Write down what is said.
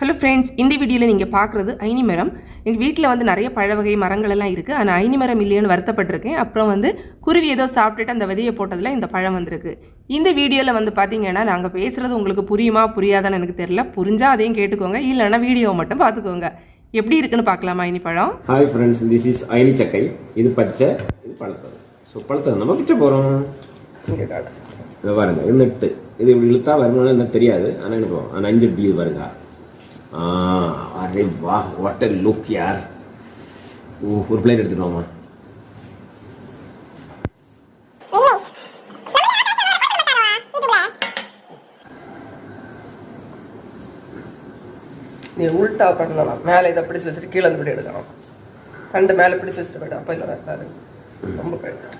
Hello friends இந்த வீடியோவில் நீங்கள் பார்க்குறது ஐனி மரம். எங்கள் வீட்டில் வந்து நிறைய பழ வகை மரங்கள் எல்லாம் இருக்குது ஆனால் ஐனி மரம் இல்லையோன்னு வருத்தப்பட்டிருக்கேன். அப்புறம் வந்து குருவி ஏதோ சாப்பிட்டுட்டு அந்த விதையை போட்டதில் இந்த பழம் வந்திருக்கு. இந்த வீடியோவில் வந்து பார்த்தீங்கன்னா நாங்கள் பேசுகிறது உங்களுக்கு புரியுமா புரியாதான்னு எனக்கு தெரியல. புரிஞ்சால் அதையும் கேட்டுக்கோங்க. இல்லைன்னா வீடியோவை மட்டும் பார்த்துக்கோங்க எப்படி இருக்குன்னு பார்க்கலாமா ஐனி பழம்? ஹாய் ஃப்ரெண்ட்ஸ் திஸ் இஸ் ஐனி சக்கை. இது பச்சை இது பழுத்தது. ஸோ பழுத்தது நம்ம பிச்சை போகிறோம் இங்கே பாருங்க இது நெட்டு. இது இப்படி இழுத்தா வருமானம் என்ன தெரியாது. ஆனால் எனக்கு ஆனால் அஞ்சு டீ வருங்க அரே வா வாட் அ லுக் யார்? ஓ ஒரு பிளேட் எடுத்துக்கலாமா நீ உல்ட்டா பண்ணலாம். மேலே இதை பிடிச்சி வச்சுட்டு கீழே இருந்து எடுக்கணும் ரெண்டு மேலே பிடிச்சி வச்சுட்டு போய்ட்டு அப்போ இல்லை ரொம்ப போயிட்டு